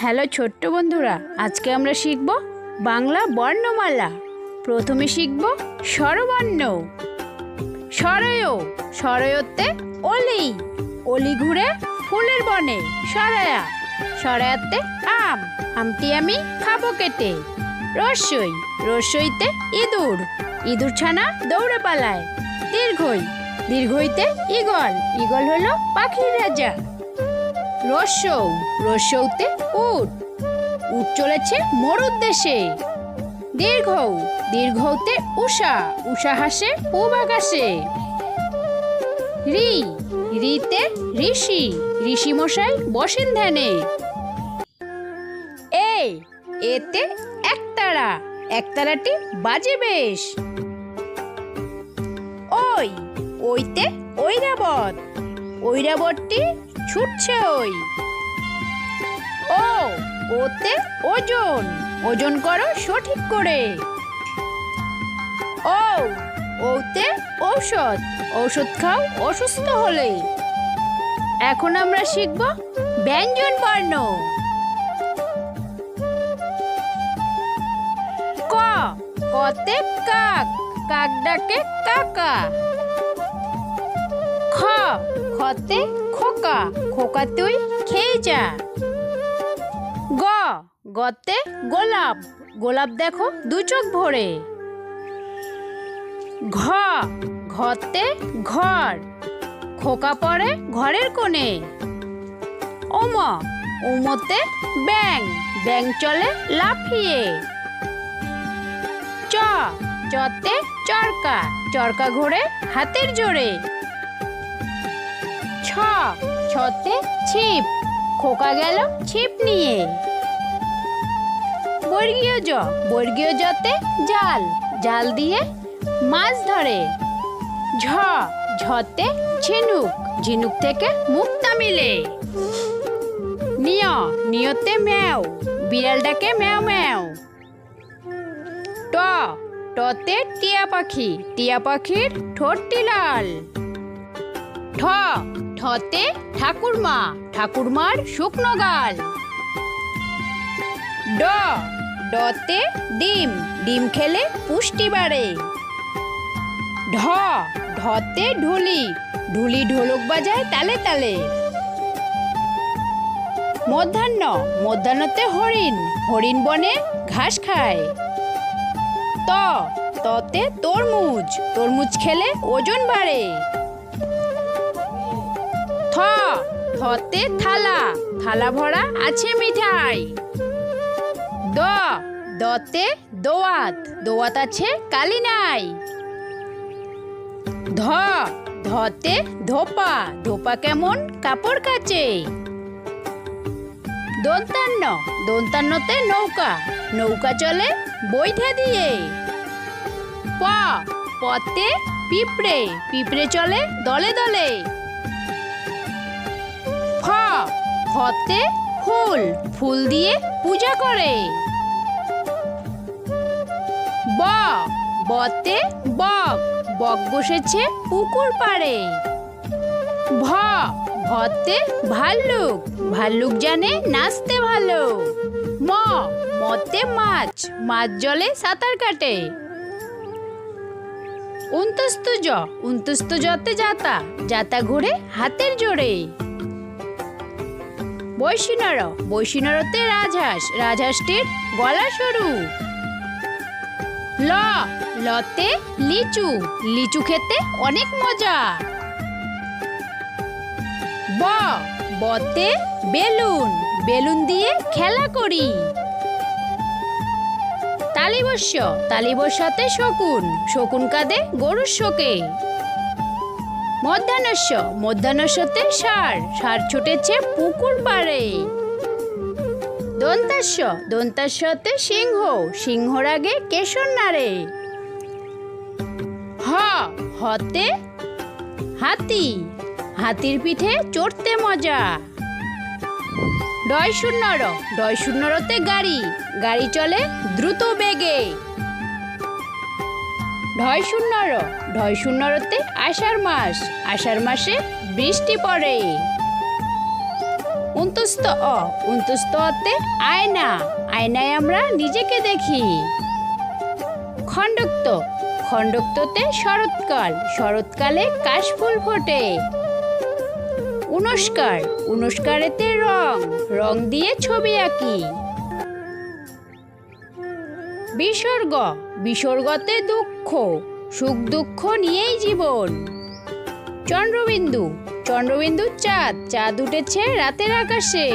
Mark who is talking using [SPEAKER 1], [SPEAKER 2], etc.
[SPEAKER 1] Hello ছোট্ট বন্ধুরা, আজকে আমরা শিখব বাংলা বর্ণমালা। প্রথমে শিখব স্বরবর্ণ। সরয় সরয়তে অলি। অলি ঘুরে ফুলের বনে, সরায়া। সরায়াতে আম, আমটি আমি খাব কেটে। রসই, রসইতে ইঁদুর। ইঁদুর ছানা দৌড়ে পালায়। দীর্ঘই, দীর্ঘইতে ঈগল। ঈগল হলো পাখির রাজা। রস্যৌ রস্যৌতে উট। উট চলেছে মোর উদ্দেশ্যে দীর্ঘ দীর্ঘতে উষা উষা হাসে পূব আকাশে রি, রিতে ঋষি ঋষি মশাই বসেন ধ্যানে। এ এতে একতারা, একতারাটি বাজে বেশ। ওই, ওইতে ঐরাবত। ঐরাবতটি ছুটছে ওই। ও, ওতে ওজন। ওজন করো সঠিক করে। ও, ওতে ঔষধ। ঔষধ খাও অসুস্থ হলে এখন আমরা শিখব ব্যঞ্জন বর্ণ। ক, কতে কাক। কাক ডাকে কাকা। খ, খতে খোকা খোকা তুই খেয়ে যা। গ গতে গোলাপ গোলাপ দেখো দু চোখ ভরে। ঘ ঘতে ঘর, খোকা পড়ে ঘরের কোণে। ওম, ওমতে ব্যাং ব্যাং চলে লাফিয়ে। চ, চতে চরকা চরকা ঘোরে হাতের জোরে। ছ। ছতে ছিপ। খোকা গেল ছিপ নিয়ে। বর্গীয় জ। বর্গীয় জতে জাল। জাল দিয়ে মাছ ধরে। ঝ। ঝতে ঝিনুক। ঝিনুক থেকে মুক্তা মিলে। নিয়। নিয়তে ম্যাও। বিড়ালটাকে ম্যাও ম্যাও। ট। টতে টিয়া পাখি। টিয়া পাখির ঠোঁটটি লাল। ঠতে ঠাকুরমা, ঠাকুরমার শুকনো গাল ড, ডতে ডিম ডিম খেলে পুষ্টি বাড়ে। ঢ, ঢতে ঢুলি ঢুলি ঢোলক বাজায় তালে তালে। মধ্যাহ্ন, মধ্যাহ্নতে হরিণ হরিণ বনে ঘাস খায়। ত, ততে তরমুজ তরমুজ খেলে ওজন বাড়ে। থতে থালা। থালা ভরা আছে মিঠাই। দ, দতে দোয়াত। দোয়াত আছে কালি নাই ধ, ধতে ধোপা। ধোপা কেমন? কাপড় কাচে। দন্তান্ন, দন্তান্নতে নৌকা। নৌকা চলে বৈঠা দিয়ে। প পতে পিঁপড়ে। পিঁপড়ে চলে দলে দলে। ফতে ফুল ফুল দিয়ে পূজা করে। ব, বতে বক বক বসেছে পুকুর পাড়ে। ভ, ভতে ভাল্লুক ভাল্লুক জানে নাচতে ভালো। ম, মতে মাছ মাছ জলে সাঁতার কাটে। উন্তস্তু জ, উন্তস্তু জতে যাতা যাতা ঘুরে হাতের জোরে। বৈশিনর বৈশিনরতে রাজহাঁস, রাজহাঁসটির গলা সরু। ল, লতে লিচু। লিচু খেতে অনেক মজা। ব, বতে বেলুন। বেলুন দিয়ে খেলা করি। তালিবস্য, তালিবস্যতে শকুন। শকুন কাঁদে গরুর শোকে। মধ্যাহ্নস্য। মধ্যাহ্নস্যতে সার। সার ছুটেছে পুকুর পাড়ে। দন্তাস্য। দন্তাস্যতে সিংহ। সিংহর আগে কেশর নাড়ে। হ। হতে হাতি। হাতির পিঠে চড়তে মজা। ডয় শূন্য র ডয় শূন্য রতে গাড়ি। গাড়ি চলে দ্রুত বেগে। ঢয় শূন্যর ঢয় শূন্য রতে আষাঢ় মাস, আষাঢ় মাসে বৃষ্টি পড়ে উন্তস্ত অ উন্তস্ত অতে আয়না, আয়নায় আমরা নিজেকে দেখি। খণ্ডক্ত, খণ্ডক্ততে শরৎকাল, শরৎকালে কাশফুল ফোটে। উনস্কার, উনস্কারেতে রং রং দিয়ে ছবি আঁকি। বিসর্গ। বিসর্গতে দুঃখ সুখ দুঃখ নিয়েই জীবন। চন্দ্রবিন্দু চন্দ্রবিন্দু চাঁদ চাঁদ উঠেছে রাতের আকাশে।